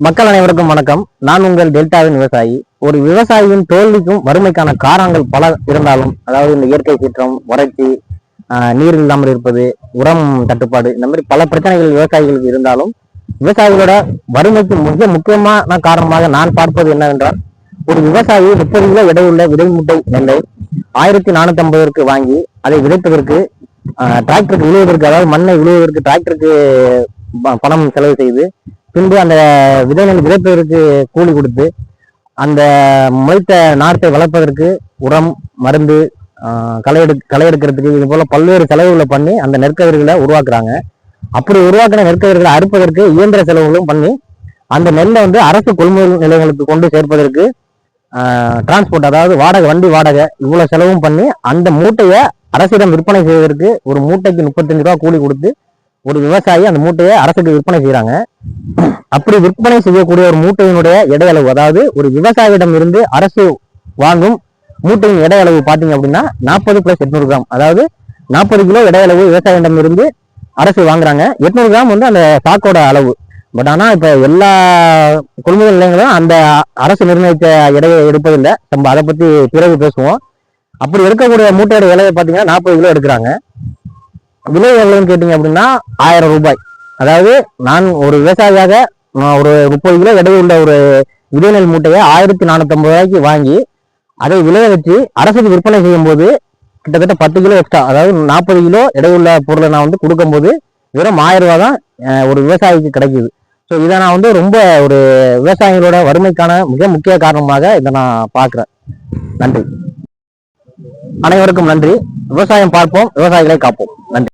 மக்கள் அனைவருக்கும் வணக்கம். நான் உங்கள் டெல்டாவின் விவசாயி. ஒரு விவசாயியின் தோல்விக்கும் வறுமைக்கான காரணங்கள் பல இருந்தாலும் அதாவது இந்த இயற்கை சீற்றம் வறட்சி ஆஹ், நீர் இல்லாமல் இருப்பது உரம் தட்டுப்பாடு இந்த மாதிரி பல பிரச்சனைகள் விவசாயிகளுக்கு இருந்தாலும் விவசாயிகளோட வறுமைக்கு மிக முக்கியமான காரணமாக நான் பார்ப்பது என்னவென்றால் ஒரு விவசாயி முப்பது கிலோ எடையுள்ள விதை மூட்டை நெல்லை ஆயிரத்தி நானூத்தி ஐம்பதற்கு வாங்கி அதை விதைப்பதற்கு ஆஹ், டிராக்டருக்கு விழுவதற்கு அதாவது மண்ணை விழுவதற்கு டிராக்டருக்கு ப- பணம் செலவு செய்து பின்பு அந்த விதை நெல் விதைப்பதற்கு கூலி கொடுத்து அந்த முளைத்த நாற்றை வளர்ப்பதற்கு உரம் மருந்து களை எடு களை எடுக்கிறதுக்கு இது போல பல்வேறு செலவுகளை பண்ணி அந்த நெற்கதிர்களை உருவாக்குறாங்க. அப்படி உருவாக்கின நெற்கதிர்களை அறுப்பதற்கு இயந்திர செலவுகளும் பண்ணி அந்த நெல்லை வந்து அரசு கொள்முதல் நிலையங்களுக்கு கொண்டு சேர்ப்பதற்கு டிரான்ஸ்போர்ட் அதாவது வாடகை வண்டி வாடகை இவ்வளவு செலவும் பண்ணி அந்த மூட்டையை அரசிடம் விற்பனை செய்வதற்கு ஒரு மூட்டைக்கு முப்பத்தஞ்சு ரூபா கூலி கொடுத்து ஒரு விவசாயி அந்த மூட்டையை அரசுக்கு விற்பனை செய்கிறாங்க அப்படி விற்பனை செய்யக்கூடிய ஒரு மூட்டையினுடைய எடை அளவு அதாவது ஒரு விவசாயியிடம் இருந்து அரசு வாங்கும் மூட்டையின் எடை அளவு அப்படின்னா நாற்பது பிளஸ் எட்நூறு கிராம். அதாவது நாற்பது கிலோ எடை அளவு விவசாயியிடம் இருந்து அரசு வாங்குறாங்க. எட்நூறு கிராம் வந்து அந்த சாக்கோட அளவு. பட் ஆனால் இப்போ எல்லா கொள்முதல் நிலையங்களும் அந்த அரசு நிர்ணயித்த எடையை எடுப்பதில்லை. நம்ம அதை பற்றி பிறகு பேசுவோம். அப்படி எடுக்கக்கூடிய மூட்டையோட விலையை பார்த்தீங்கன்னா நாற்பது கிலோ எடுக்கிறாங்க. விலை எவ்வளவுன்னு கேட்டீங்க அப்படின்னா ஆயிரம் ரூபாய். அதாவது நான் ஒரு விவசாயியாக ஒரு முப்பது கிலோ எடை உள்ள ஒரு விதைநெல் மூட்டையை ஆயிரத்தி நானூத்தி ரூபாய்க்கு வாங்கி அதை விளைய வச்சு அரசுக்கு விற்பனை செய்யும் போது கிட்டத்தட்ட பத்து கிலோ எக்ஸ்ட்ரா அதாவது நாற்பது கிலோ எடையுள்ள பொருளை நான் வந்து கொடுக்கும்போது வெறும் ஆயிரம் ரூபாய் தான் ஒரு விவசாயிக்கு கிடைக்குது. ஸோ இதை நான் வந்து ரொம்ப ஒரு விவசாயிகளோட வறுமைக்கான மிக முக்கிய காரணமாக இதை நான் பார்க்குறேன். நன்றி. அனைவருக்கும் நன்றி. விவசாயம் பார்ப்போம் விவசாயிகளை காப்போம். நன்றி.